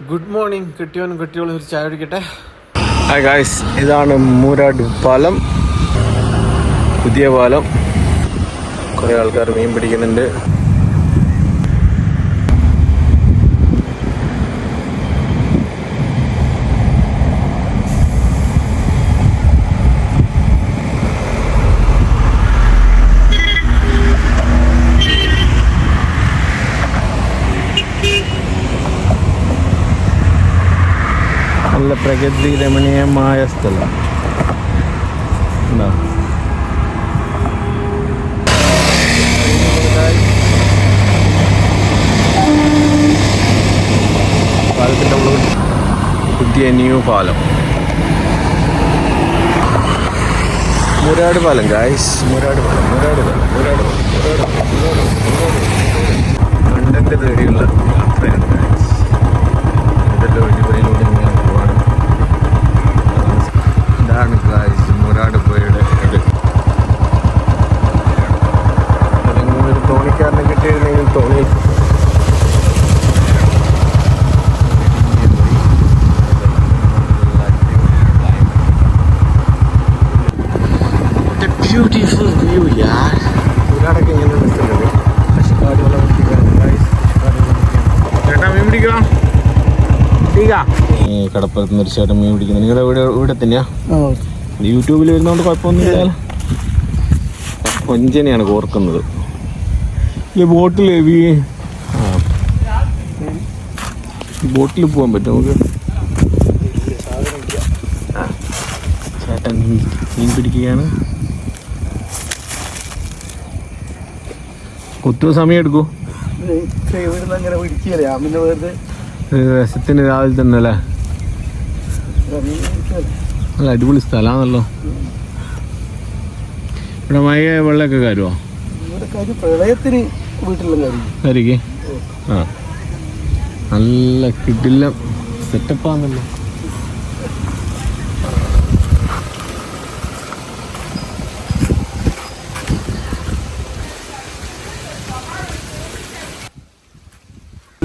Good morning കിട്ടിയോനും കിട്ടിയോളും ഒരു ചായ കുടിക്കട്ടെ? ഹായ് ഗായ്സ് ഇതാണ് മൂരാട് പാലം. പുതിയ പാലം. കുറേ ആൾക്കാർ മീൻ പിടിക്കുന്നുണ്ട് നല്ല പ്രകൃതി രമണീയമായ സ്ഥലം. പാലത്തിന്റെ ഉള്ളിൽ പുതിയ ന്യൂ പാലം. മുരാട് പാലം ഗായ്സ് മുരാട് പാലം മുരാട് പാലം മുരാട് പാലം മുരാട് പാലം കണ്ടന്റ് തേടിയുള്ള ഇതിന്റെ വഴികളിലൂടെ ഇങ്ങനെ പോവാണ് മുരാട് പുഴയുടെ ഇത് ഒരു തോണിക്കാരനെ കിട്ടിയിരുന്നെങ്കിൽ തോണി. ബ്യൂട്ടിഫുൾ വ്യൂ യാർ മുരാടൊക്കെ ഇങ്ങനെ നിൽക്കുന്നത്. ചേട്ടാ മീൻ പിടിക്കാം? കടപ്പുറത്ത് നിന്ന് ഒരു ചേട്ടൻ മീൻ പിടിക്കുന്നത് നിങ്ങളുടെ ഇവിടെ ഇവിടെ തന്നെയാ? യൂട്യൂബിൽ വരുന്നതുകൊണ്ട് കുഴപ്പമൊന്നുമില്ല കൊഞ്ചനെയാണ് കോർക്കുന്നത്. ഈ ബോട്ടിൽ ബോട്ടിൽ പോകാൻ പറ്റും നമുക്ക്. ചേട്ടൻ മീൻ- പിടിക്കുകയാണ്. ഒത്തിരി സമയം എടുക്കൂ. രാമിന്റെ അങ്ങനെ അമ്മിന്റെ വെറുതെ രസത്തിന് രാവിലെ തന്നെ അല്ലേ? നല്ല അടിപൊളി സ്ഥലമാണല്ലോ ഇവിടെ മഴ വെള്ളമൊക്കെ കാര്യമോ പ്രളയത്തിന് വീട്ടിലും ആ. നല്ല കിട്ടില്ല സെറ്റപ്പാന്നല്ലോ.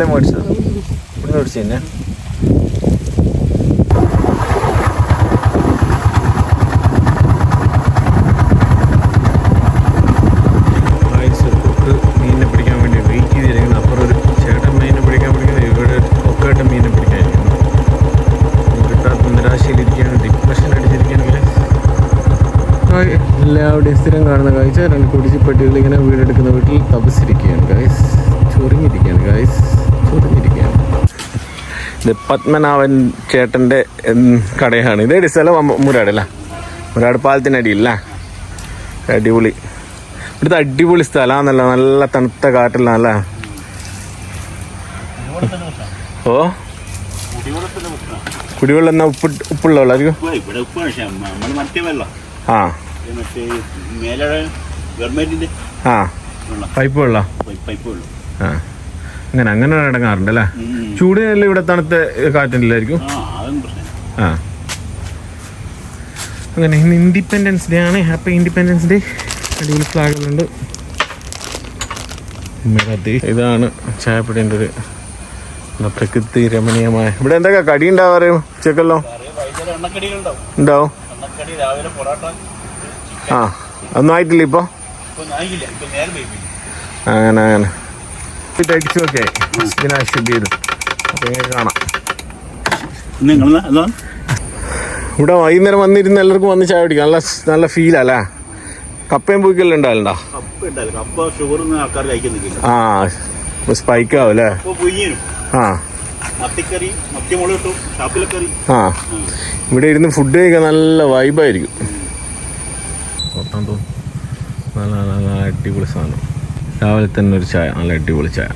മേടിച്ചത്? ഇവിടെ മേടിച്ചു തന്നെ മീനിനെ പിടിക്കാൻ വേണ്ടി വെയിറ്റ് ചെയ്തിരിക്കണം അപ്പുറം ഒരു ചേട്ടൻ മീനിനെ പിടിക്കാൻ പിടിക്കുന്നത് ഇവിടെ ഒക്കെയായിട്ട് മീനിനെ പിടിക്കാനിരിക്കുന്നു കിട്ടാത്ത നിരാശയിലിരിക്കുകയാണ് ഡിപ്രഷൻ അടിച്ചിരിക്കുകയാണെങ്കിൽ എല്ലാവരുടെയും സ്ഥിരം കാണുന്ന കാഴ്ച രണ്ട് കുടിച്ചിപ്പെട്ടികൾ ഇങ്ങനെ വീടെടുക്കുന്ന വീട്ടിൽ തപസിരിക്കുകയാണ് ഗൈസ് ചൊറിഞ്ഞിരിക്കുകയാണ് ഗൈസ് ചൊറിഞ്ഞിരിക്കുകയാണ്. ഇത് പത്മനാഭൻ ചേട്ടന്റെ കടയാണ്. ഇതേ സ്ഥലം മുരാട് മുരാടല്ല മുരാട് പാലത്തിനടിയില്ല അടിപൊളി. ഇവിടുത്തെ അടിപൊളി സ്ഥലമാണല്ലോ. നല്ല തണുത്ത കാറ്റുള്ള നല്ല ഓ? കുടിവെള്ളം എന്നാ ഉപ്പ് ഉപ്പുള്ള വെള്ളം. ആ. മറ്റേ മേലെ ഗവൺമെന്റിന്റെ ആ. പൈപ്പ് വെള്ളം പൈപ്പ് വെള്ളം ആ. അങ്ങനെ അങ്ങനെ ഇടങ്ങാറുണ്ട് അല്ലേ? ചൂടിനെല്ലാം ഇവിടെ തണുത്ത കാറ്റില്ലായിരിക്കും ആ അങ്ങനെ ഇന്ന് ഇൻഡിപെൻഡൻസ് ഡേ ആണ്. ഹാപ്പി ഇൻഡിപെൻഡൻസ് ഡേ അടിപൊളി ഫ്ലാഗുകളുണ്ട്. ഇതാണ് ചായപ്പൊടിന്റെ ഒരു പ്രകൃതി രമണീയമായ. ഇവിടെ എന്തൊക്കെ കടി ഉണ്ടാവാറ്? ഉച്ചക്കല്ലോ? ഉണ്ടാവും. രാവിലെ പൊറോട്ട. ആ ഒന്നും ആയിട്ടില്ല ഇപ്പോൾ ഇപ്പൊ അങ്ങനെ അങ്ങനെ. അടിച്ചു നോക്കിയായി ഇതിനാശുദ്ധി ചെയ്തു. അപ്പോൾ ഇങ്ങനെ കാണാം. നിങ്ങൾ ഇവിടെ വൈകുന്നേരം വന്നിരുന്ന എല്ലാവർക്കും വന്ന് ചായ കുടിക്കാം. നല്ല നല്ല ഫീലല്ലേ കപ്പയും പൂക്കെല്ലാം ഉണ്ടാവലുണ്ടോ? കഴിക്കുന്നില്ല ആ സ്പൈക്ക് ആവും അല്ലേ? ആ. ഇവിടെ ഇരുന്ന് ഫുഡ് കഴിക്കാൻ നല്ല വൈബായിരിക്കും നല്ല നല്ല അടിപൊളി സാധനം. രാവിലെ തന്നെ ഒരു ചായ നല്ല അടിപൊളി ചായ.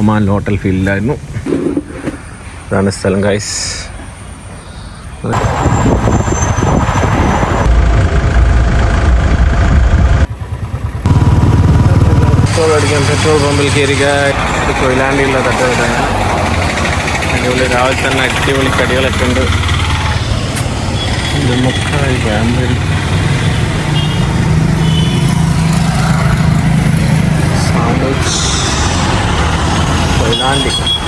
അമ്മാൻ ഹോട്ടൽ ഫീൽഡിലായിരുന്നു ഇതാണ് സ്ഥലം ഗൈസ് പെട്രോൾ അടിക്കാൻ പെട്രോൾ പമ്പിൽ കയറി കൊയിലാണ്ടിയുള്ള തട്ടുകടയാണ്. അടിപൊളി രാവിലെ തന്നെ അടിപൊളി കടികളൊക്കെ ഉണ്ട്. ഇത് これなんでか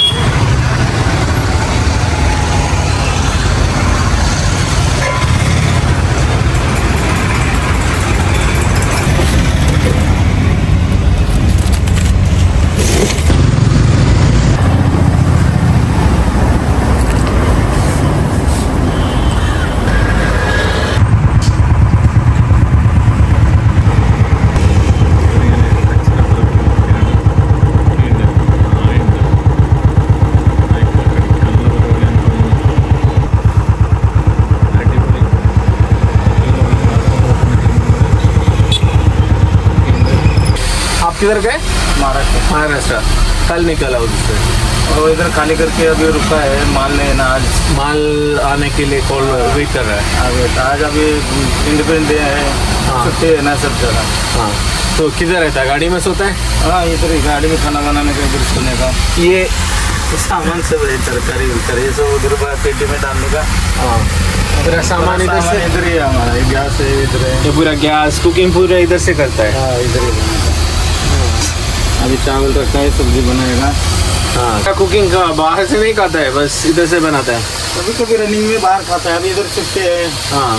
किधर गए? महाराष्ट्र। महाराष्ट्र। कल निकला उससे और इधर खाली करके अभी रुका है माल लेना आज। माल आने के लिए कॉल वेट कर रहा है। आगे आज अभी इंडिपेंडेंस डे है हाँ। छुट्टी है ना सब जगह। हाँ तो किधर रहता है? गाड़ी में सोता है? हाँ इधर ही गाड़ी में खाना बनाने का इधर सोने का। ये सामान सब है तरकारी उरकारी ये सब उधर पेटी में डालने का। हाँ। पूरा सामान इधर से? इधर ही हमारा गैस है इधर है। पूरा गैस कुकिंग पूरा इधर से करता है? हाँ इधर ही अभी चावल रखा है सब्ज़ी बनाएगा। हाँ। कुकिंग का? बाहर से नहीं खाता है बस इधर से बनाता है। कभी कभी रनिंग में बाहर खाता है अभी इधर छुट्टी है। हाँ।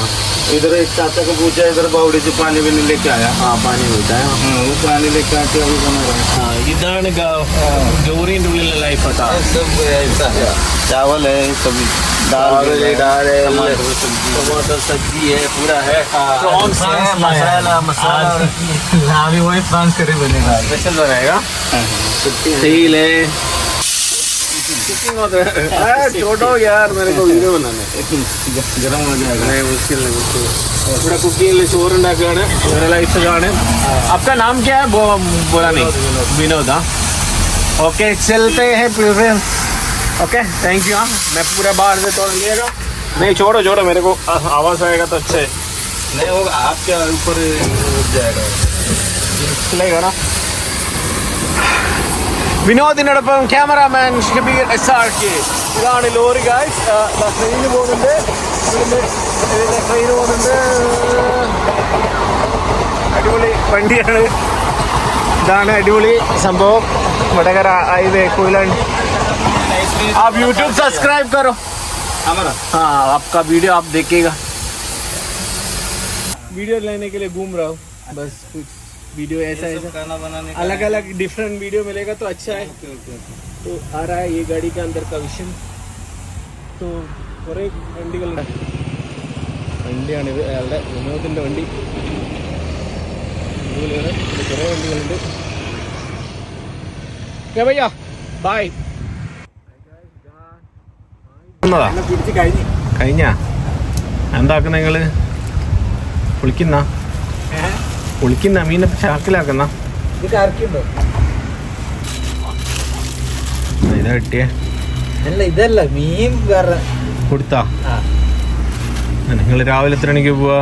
इधर एक चाचा को पूछा इधर बावड़ी से पानी भी नहीं लेके आया। हाँ पानी होता है। हाँ, वो पानी लेके आके अभी बना रहा है। हाँ इधर हाँ। गौरी डुली लाइफ पता। है सब ऐसा है। चावल है सभी दाल है दाल है टमाटर सब्ज़ी है। पूरा है। हाँ, तो मसाला मसाला हाँ भी वही फ्रांस करी बनेगा स्पेशल बनेगा तेल है कुकिंग आपका नाम क्या है? बोला नहीं। विनोद हाँ। ओके चलते हैं ओके थैंक यू हाँ। मैं पूरा बाहर से तोड़ लिएगा। नहीं छोड़ो छोड़ो मेरे को आवाज़ आएगा तो अच्छा। है नहीं होगा आपके ऊपर जाएगा। चलेगा ना? വിനോദിനോടൊപ്പം cameraman Shabeer S R K ഇതാണ് ലോറി ഗായ്സ് ട്രെയിന് പോകുന്നുണ്ട് ഇവിടുന്ന് ഇതിലെ ട്രെയിൻ പോകുന്നുണ്ട് അടിപൊളി വണ്ടിയാണ് ഇതാണ് അടിപൊളി സംഭവം വടകര ഹൈവേ കൊയിലാണ്ട് आप यूट्यूब सब्सक्राइब करो हमारा हाँ आपका वीडियो आप देखिएगा वीडियो लेने के लिए घूम रहा हूँ बस कुछ वीडियो ऐसा ये सब ऐसा खाना बनाने का अलग अलग डिफरेंट वीडियो मिलेगा तो अच्छा है ओके ओके ओके तो आ रहा है ये गाड़ी के अंदर का विषय तो കുറേ വണ്ടികളുണ്ട് വണ്ടിയാണിത് അയാളുടെ വിനോദിൻ്റെ വണ്ടി അടിപൊളിയാണ് ഇത് കുറേ വണ്ടികളുണ്ട് ഓക്കെ ഭയ്യ ബായ് പിടിച്ച് കഴിഞ്ഞു കഴിഞ്ഞ എന്താക്കുന്ന നിങ്ങള് കുളിക്കുന്ന കുളിക്കുന്ന മീനെ ചാക്കിലാക്കുന്ന ഇത് കിട്ടിയേ. അല്ല ഇതല്ല മീൻ വേറെ. കൊടുത്താ? നിങ്ങൾ രാവിലെ എത്ര മണിക്ക് പോവാ?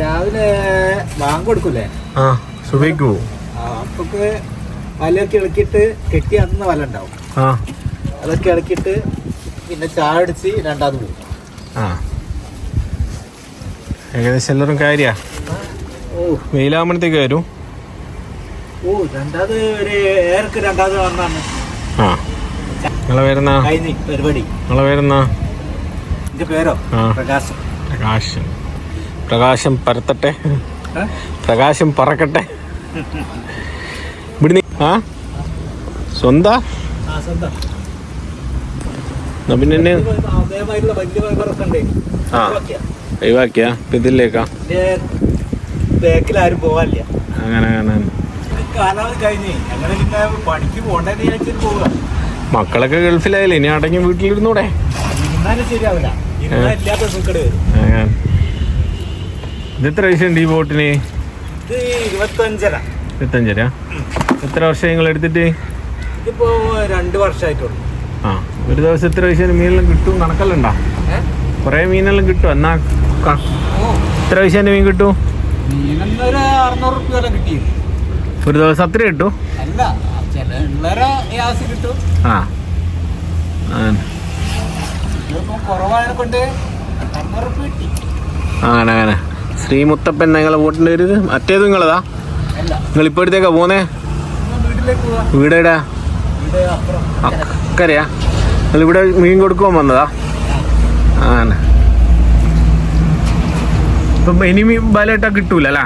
രാവിലെ ബാങ്ക് കൊടുക്കൂലേ? ആ സുബൈക്ക് പോവും. അപ്പൊക്ക് വലയൊക്കെ ഇളക്കിയിട്ട് കെട്ടി അന്ന് വല ഉണ്ടാവും. ആ. അതൊക്കെ ഇളക്കിയിട്ട് പിന്നെ ചായ അടിച്ച് രണ്ടാമത് പോകും ആ. ഏകദേശം എല്ലാവരും കാര്യാ? വെയിലാകുമ്പോഴത്തേക്ക് വരും. ഓ രണ്ടാമത് ഒരു ഏർക്ക് രണ്ടാമത് വന്നാണ്. ആ. നിങ്ങളെ പേരെന്നാ? കഴിഞ്ഞ് പരിപാടി നിങ്ങളെ പേരെന്നാ? എന്റെ പേരോ? ആ. പ്രകാശം. പരത്തട്ടെ. പ്രകാശം പറക്കട്ടെ. ഇവിടുന്ന് ആ? സ്വന്താ? ആ സ്വന്തം. എന്നാ പിന്നെ എന്നെ അതേമാതിരിയുള്ള വലിയ ഫൈബറൊക്കെ ഉണ്ട്. ആ. ഒഴിവാക്കിയാ. ഇപ്പൊ ഇതിലേക്കാ. ബാക്കിൽ ആരും പോവാനില്ല. അങ്ങനെ അങ്ങനെ കാലാവധി കഴിഞ്ഞ് ഞങ്ങൾ പിന്നെ പണിക്ക് പോണ്ടെന്ന് വിചാരിച്ചിട്ട് പോവുക മക്കളൊക്കെ ഗൾഫിലായില്ലേ? ഇനി അടങ്ങി വീട്ടിലിരുന്നൂടെ? ഇരുന്നാലും ശരിയാവില്ല. ഇരുന്നാ ഇല്ലാത്ത സുക്കട് വരും. അങ്ങനെ. ഇത് എത്ര പൈസ ഉണ്ട് ഈ ബോട്ടിന്? ഇത് ഇരുപത്തഞ്ചര. ഇരുപത്തഞ്ചര? എത്ര വർഷം നിങ്ങൾ എടുത്തിട്ട്? ഇതിപ്പോ രണ്ട് വർഷമായിട്ടുള്ളൂ ആ ഒരു ദിവസം എത്ര പൈസ മീനെല്ലാം കിട്ടും കണക്കെല്ലാം കൊറേ മീനെല്ലാം കിട്ടും. എന്നാ എത്ര പൈസേന്റെ മീൻ കിട്ടും? മീനെന്നൊരു അറുന്നൂറ് റുപ്യ വരെ കിട്ടി. ഒരു ദിവസം അത്ര കിട്ടും? അല്ല ചില ഉള്ളവരെ ഗ്യാസ് കിട്ടും. ആ. അങ്ങനെ. ഇതിപ്പോ കുറവായതിനെ കൊണ്ട് അറുന്നൂറ് റുപ്യ കിട്ടി. അങ്ങനെ അങ്ങനെ. ശ്രീമുത്തപ്പൻ നിങ്ങളെ വോട്ടിന്റെ ഒരു മറ്റേത് നിങ്ങളതാ? നിങ്ങൾ നിങ്ങൾ എടുത്തേക്കാ പോന്നേ വീടേടാ അക്കരയാ. നിങ്ങൾ ഇവിടെ മീൻ കൊടുക്കുവാൻ വന്നതാ? അങ്ങനെ. ഇപ്പം ഇനി മീൻ ബലമായിട്ടാ കിട്ടൂല അല്ലേ?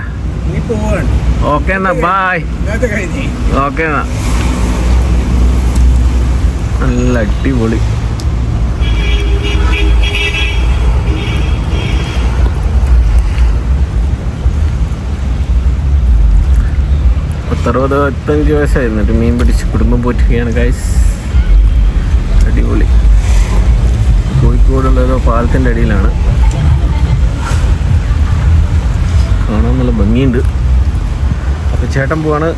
ഓക്കെ. എന്നാ ബായ് ഓക്കെ എന്നാ. നല്ല അടിപൊളി. പത്തറുപത് പത്തഞ്ച് വയസ്സായി. എന്നിട്ട് മീൻ പിടിച്ച് കുടുംബം പോറ്റുകയാണ് ഗൈസ് അടിപൊളി. കോഴിക്കോടുള്ള പാലത്തിന്റെ പാലത്തിന്റെ അടിയിലാണ്. കാണാൻ നല്ല ഭംഗിയുണ്ട്. അപ്പോൾ ചേട്ടൻ പോവാണ്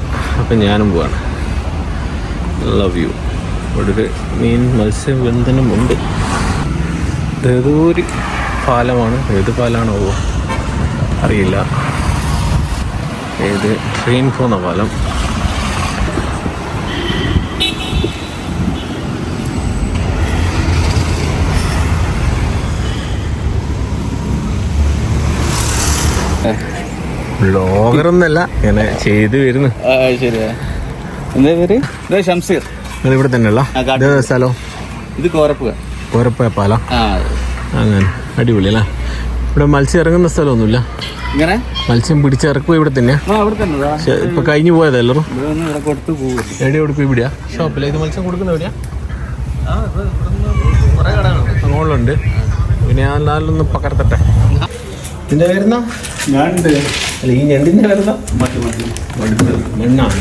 അപ്പം ഞാനും പോവാണ്. ലവ് യു ഇവിടെ ഒരു മീൻ മത്സ്യബന്ധനമുണ്ട്. ഒരു പാലമാണ്? ഏത് പാലമാണോ അറിയില്ല. ഏത് ട്രെയിൻ പോകുന്ന പാലം? ബ്ലോഗറൊന്നല്ല ഇങ്ങനെ ചെയ്തു വരുന്നു. ശരിയാ എന്താ പേര് ഇത് ഷംസീർ. നിങ്ങൾ ഇവിടെ കാട്ടിൽ. ഇത് സ്ഥലം? ഇത് കോരപ്പുക. ഓരപ്പ പാലം അങ്ങനെ അടിപൊളി അല്ലേ? ഇവിടെ മത്സ്യം ഇറങ്ങുന്ന സ്ഥലമൊന്നുമില്ല. ഇങ്ങനെ? മത്സ്യം പിടിച്ചിറക്കുക ഇവിടെ തന്നെ. ഇപ്പൊ കഴിഞ്ഞു പോയത് എല്ലാവരും? ഇവിടെ നിന്ന് ഇവിടെ കൊടുത്ത് പോകും എവിടെ കൊടുക്കും ഇവിടെയാ ഷോപ്പിലെ? ഇത് മത്സ്യം കൊടുക്കുന്ന എവിടെയാ? അങ്ങോട്ടുണ്ട് പിന്നെ ഞാൻ നാലൊന്ന് പകർത്തട്ടെ. ഇതിന്റെ പേരുന്ന? ഞാനുണ്ട്. അല്ല ഈ ഞണ്ടിന്റെ പേരുന്ന മറ്റു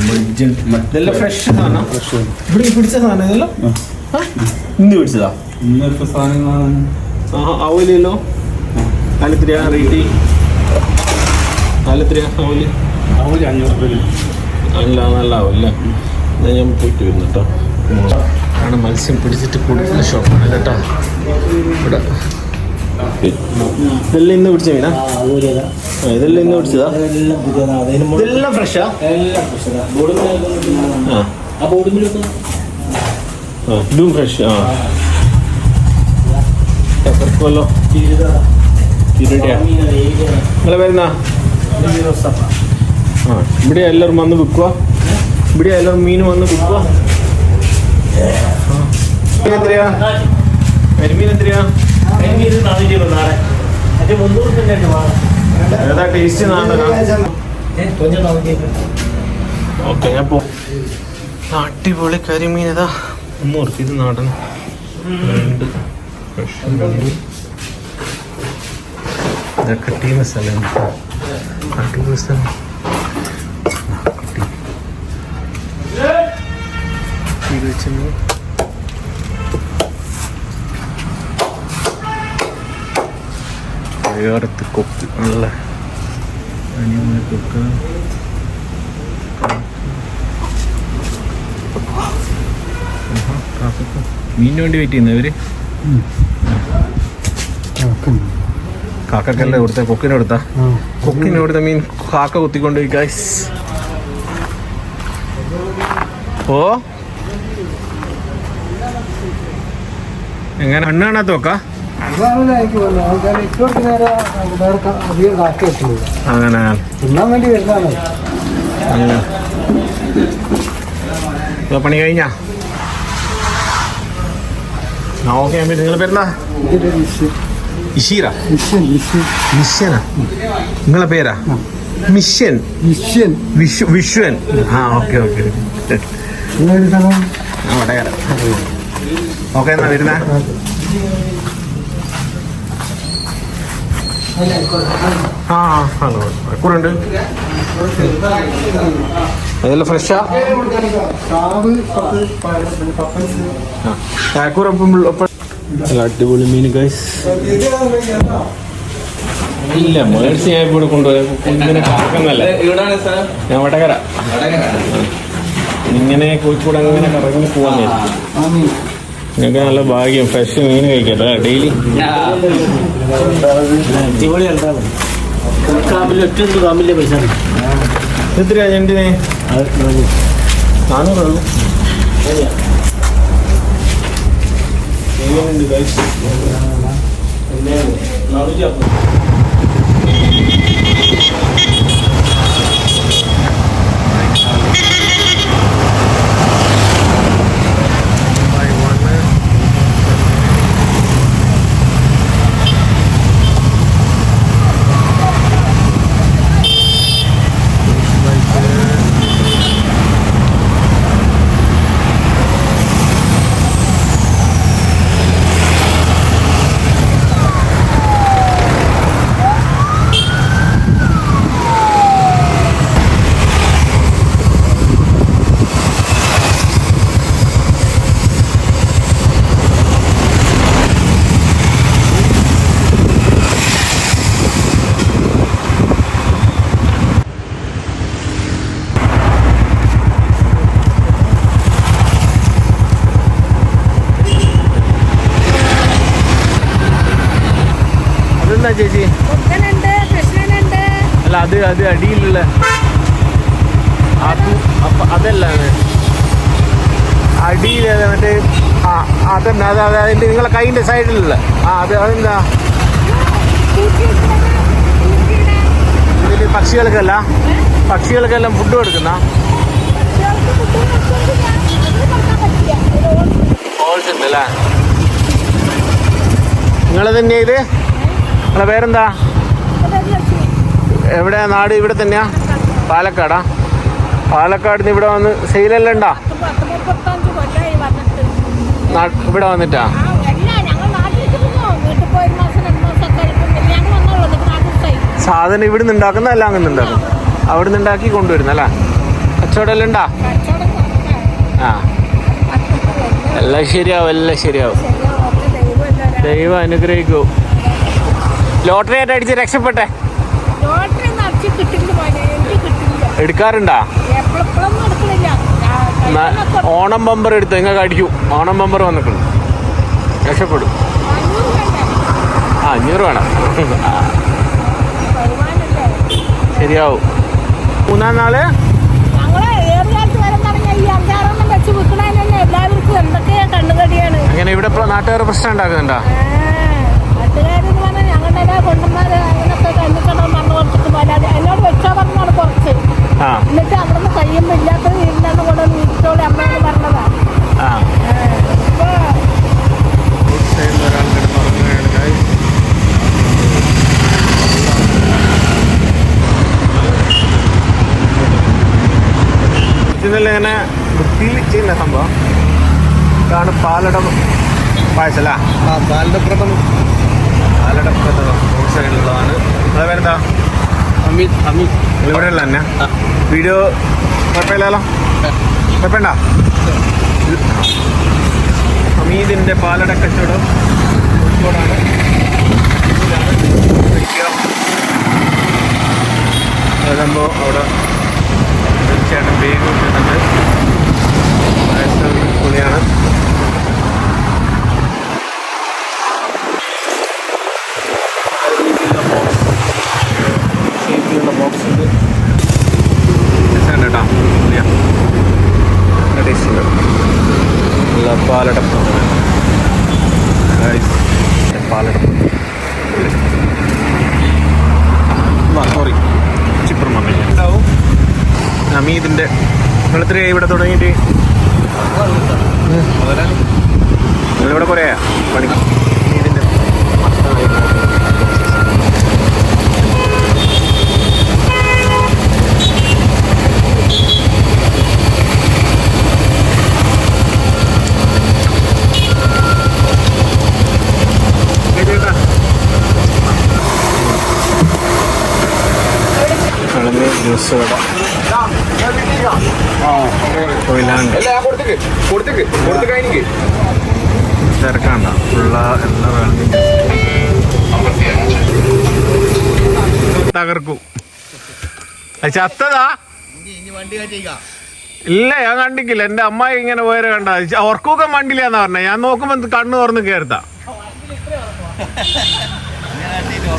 മജ്ജൻ ഇതെല്ലാം ഫ്രഷ് സാധനം. ഇവിടെ പിടിച്ച സാധനം ഇതെല്ലാം? ഇന്ന് പിടിച്ചതാ? ഇന്നത്തെ സാധനങ്ങളാണ്. ആ ആവില്ലല്ലോ കാലത്തിരിയാ റേറ്റ് കാലത്തിരിയാ അഞ്ഞൂറ് രൂപ അല്ല നല്ല ആവില്ല ഞാൻ പോയിട്ട് വരുന്നു കേട്ടോ ആണ് മത്സ്യം പിടിച്ചിട്ട് കൂടുതൽ ഷോപ്പാണ് കേട്ടോ. ഇവിടെ. ഇതെല്ലാം ഇന്ന് പിടിച്ച മീനാ? ഇതെല്ലാം ഇന്ന് പിടിച്ചതാ? ഇതെല്ലാം ഫ്രഷാ ആ? ആ. ഇതും ഫ്രഷ് ആ. ഇരുടയാ നിങ്ങളെ വരുന്ന ആ ഇവിടെ എല്ലാവരും വന്ന് വിൽക്കുക ഇവിടെ എല്ലാവരും മീൻ വന്ന് വിൽക്കുക എത്രയാ? കരിമീൻ എത്രയാ? ഏതാ ടേസ്റ്റ് ഓക്കെ ഞാൻ പോ അടിപൊളി കരിമീൻ ഇതാ മുന്നൂറ് ഇത് നാടൻ. രണ്ട്. ഇതൊക്കെ ടീ മസാല അടിപൊളി മസാല. വെച്ച് വേറത്ത് കൊക്ക്. നല്ല അനിയമായ കൊക്ക്. മീനിന് വേണ്ടി വെയിറ്റ് ചെയ്യുന്ന ഇവർ? കാക്കക്കല്ലേ കൊടുത്ത? കൊക്കിനെ കൊടുത്ത? കൊക്കിനെ കൊടുത്ത മീൻ കാക്ക കുത്തിക്കൊണ്ട് ഗൈസ് ഓ. എങ്ങനെ? മണ്ണ് കാണാത്ത നോക്കാ അങ്ങനെ. തിന്നാൻ വേണ്ടി വരുന്നതാണ് അങ്ങനെ പണി കഴിഞ്ഞാ ഓക്കെ നിങ്ങൾ പേരെന്താ? ഇഷീറ? മിഷ്യനാ? നിങ്ങളെ പേരാ? മിഷ്യൻ. മിഷ്യൻ വിശ്വൻ ആ ഓക്കെ ഓക്കെ. വടകര. ഓക്കെ എന്നാ വരുന്നേ? ആ ഹലോ. കൂടെ അതെല്ലാം ഫ്രഷാ നല്ല അടിപൊളി മീൻ ഗൈസ് ഇല്ല മേഴ്സി ഞാൻ ഇവിടെ കൊണ്ടുപോയി ഞാൻ വടകര. ഇങ്ങനെ കോഴിക്കോട് അങ്ങനെ കറങ്ങി പോവാൻ നിങ്ങൾക്ക് നല്ല ഭാഗ്യം. ഫ്രഷ് മീൻ കഴിക്കട്ടെ. ഡെയിലി. എത്രയാ ഞണ്ടിനെ നാനൂറുള്ളൂ നാനൂറ്റി ചേച്ചി? അല്ല അത് അത് അടിയിലുള്ള അതല്ല അത്. അടിയിൽ മറ്റേ ആ അതന്നെ അത് അത് അതിന്റെ നിങ്ങളെ കൈന്റെ സൈഡിലുള്ള. ആ അത് അതെന്താ? ഇതിൽ പക്ഷികൾക്കല്ല പക്ഷികൾക്കെല്ലാം ഫുഡ് കൊടുക്കുന്ന? ഹോൾസ് നിങ്ങൾ തന്നെ ഇത്? നിങ്ങളെ പേരെന്താ? എവിടെ നാട്? ഇവിടെ തന്നെയാ? പാലക്കാടാ. പാലക്കാട് നിന്ന് ഇവിടെ വന്ന് സെയിലെല്ലാം ഉണ്ടാ? ഇവിടെ വന്നിട്ടാ? സാധനം ഇവിടുന്ന് ഉണ്ടാക്കുന്ന അല്ല അങ്ങനെ ഉണ്ടാക്കും അവിടുന്ന് ഉണ്ടാക്കി കൊണ്ടുവരുന്ന അല്ലേ? കച്ചവടം എല്ലാം ഉണ്ടാ ആ എല്ലാം ശരിയാവും എല്ലാം ശരിയാവും. ദൈവം അനുഗ്രഹിക്കൂ. ലോട്ടറി ആയിട്ട് അടിച്ച് രക്ഷപ്പെട്ടെ? എടുക്കാറുണ്ടാ? ഓണം ബമ്പർ എടുത്തു? നിങ്ങൾക്ക് അടിക്കൂ. ഓണം ബമ്പർ വന്നിട്ടുണ്ട്. രക്ഷപ്പെടും. ആ അഞ്ഞൂറ് വേണം. ശരിയാവും. മൂന്നാം നാൾ? അങ്ങനെ ഇവിടെ നാട്ടുകാർ പ്രശ്നം ഉണ്ടാക്കുന്നുണ്ടോ? പറഞ്ഞാൽ ഞങ്ങളുടെ കൊണ്ടന്മാര് അങ്ങനൊക്കെ മണ്ണ് കുറച്ചിട്ട് പോലാതെ എന്നോട് വെച്ചാ പറഞ്ഞാണ് കുറച്ച്. എന്നിട്ട് അവിടെ നിന്ന് കഴിയുമ്പോൾ ഇല്ലാത്തത് ഇരുന്നാണ് കൂടെ വീട്ടോളി അമ്മയെന്ന് പറഞ്ഞതാ. ഇങ്ങനെ വൃത്തിയിൽ ചെയ്യുന്ന സംഭവം. ഇതാണ് പാലടം പായസല്ല ആ പാലിന്റെ പ്രഥമം റോഡ് സൈഡിലുള്ളതാണ് അത് പേരെന്താ? അമിത് അമിത്. ഇവിടെ ഉള്ള തന്നെ വീഡിയോ കുഴപ്പമില്ലല്ലോ? കുഴപ്പമുണ്ട? അമീദിന്റെ പാലട കച്ചവടം കോഴിക്കോടാണ് ഇതാണ് അവിടെ തീർച്ചയായിട്ടും വേഗം കിട്ടുന്നുണ്ട് ടേസ്റ്റ് നല്ല Guys, പാലടപ്പം. സോറി ചിപ്പർ മമ്മി ഉണ്ടാവും അമീദിന്റെ വെളുത്തിരി ഇവിടെ തുടങ്ങിയിട്ട്. നിങ്ങളിവിടെ കുറേ പണി അമീദിന്റെ ജ്യൂസ് കട കൊയിലാണ്ട് തിരക്കാണ്ട. ഉള്ള എല്ലാ വേണമെങ്കിൽ തകർക്കും. ചത്തതാ? ഇല്ല ഞാൻ കണ്ടിക്കില്ല. എന്റെ അമ്മ ഇങ്ങനെ പോയത് കണ്ട. ഉറക്കൊക്കെ മണ്ടില്ലാന്ന് പറഞ്ഞ. ഞാൻ നോക്കുമ്പോ കണ്ണു കണ്ണ് തുറന്ന് കേർത്താ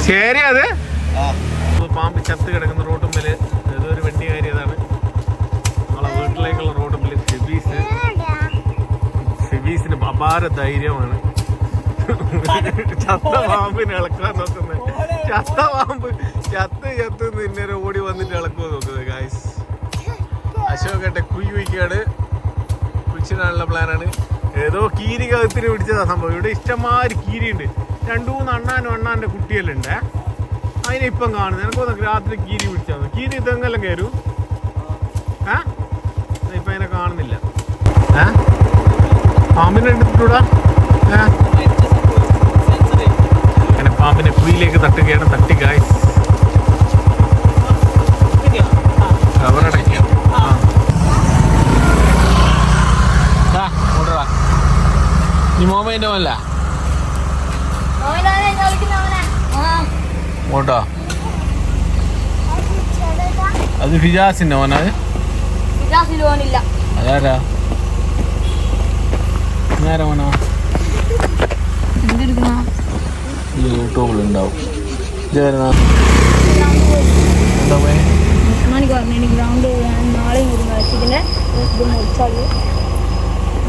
ശരി അത്? പാമ്പ് ചത്ത് കിടക്കുന്ന റോട്ടുമ്പിൽ അപാര ധൈര്യമാണ് ചത്ത പാമ്പിനെ ഇളക്കാൻ നോക്കുന്നത് ചത്ത പാമ്പ് ചത്ത് ചത്ത് നിന്നെ ഓടി വന്നിട്ട് ഇളക്കുമോ നോക്കുന്നത് ഗായ്സ് അശോകട്ടെ കുഴിക്കാണ് കുഴിച്ചിടാനുള്ള പ്ലാനാണ്. ഏതോ കീരി കകത്തിന് പിടിച്ചതാ സംഭവം. ഇവിടെ കീരി കീരിയുണ്ട്. രണ്ടു മൂന്ന് അണ്ണാനും അണ്ണാന്റെ കുട്ടിയെല്ലാം ഉണ്ടേ. അതിനെ ഇപ്പം കാണുന്നത്. എനിക്ക് തോന്നുന്നു രാത്രി കീരി പിടിച്ചാൽ കീരി ഇതെങ്ങെല്ലാം കയറൂ. ഏ? ഇപ്പം അതിനെ കാണുന്നില്ല. ഏ? പാമ്പിനെ എടുത്തിട്ടൂടാ? അങ്ങനെ പാമ്പിനെ ഫ്രീയിലേക്ക് തട്ടുകയാണ്. തട്ടി കായ്. നീ മോനല്ല. അത് ഫിജാസിന്റെ മോനാ അതാരാ? ഈ യൂട്യൂബിലുണ്ടാവും എന്താ പോയെ? ഉസ്മാനിക്ക് പറഞ്ഞു എനിക്ക് ഗ്രൗണ്ട് നാളെയും ഒരു കളിച്ചിട്ടില്ല ഇത് മുറിച്ചാളി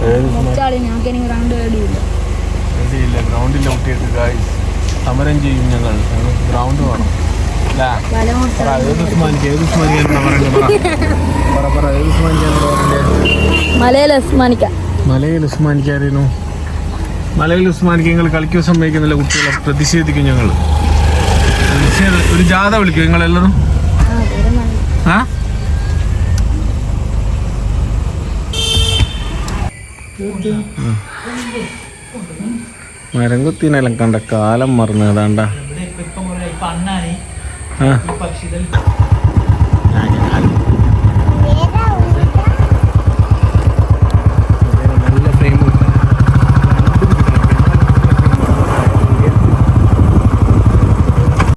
ഏത് മുറിച്ചാളി ഞങ്ങൾക്ക് എനിക്ക് ഗ്രൗണ്ട് വേടിയില്ല ഇല്ല ഗ്രൗണ്ടില്ല കുട്ടികൾക്ക് ഗായ്സ് സമരം ചെയ്യും ഞങ്ങൾ. ഗ്രൗണ്ട് വേണം. അല്ല? വല മലയിൽ ഉസ്മാനിക്ക മലയിൽ ഉസ്മാനിക്ക് ഞങ്ങൾ കളിക്കാൻ സമ്മതിക്കുന്നില്ല കുട്ടികളെ പ്രതിഷേധിക്കും ഞങ്ങൾ ഒരു ജാഥ വിളിക്കും നിങ്ങൾ എല്ലാവരും ആ തീരെ ആ? മരം കുത്തിനെല്ലാം കണ്ട കാലം മറന്നു ഏതാണ്ട ആ.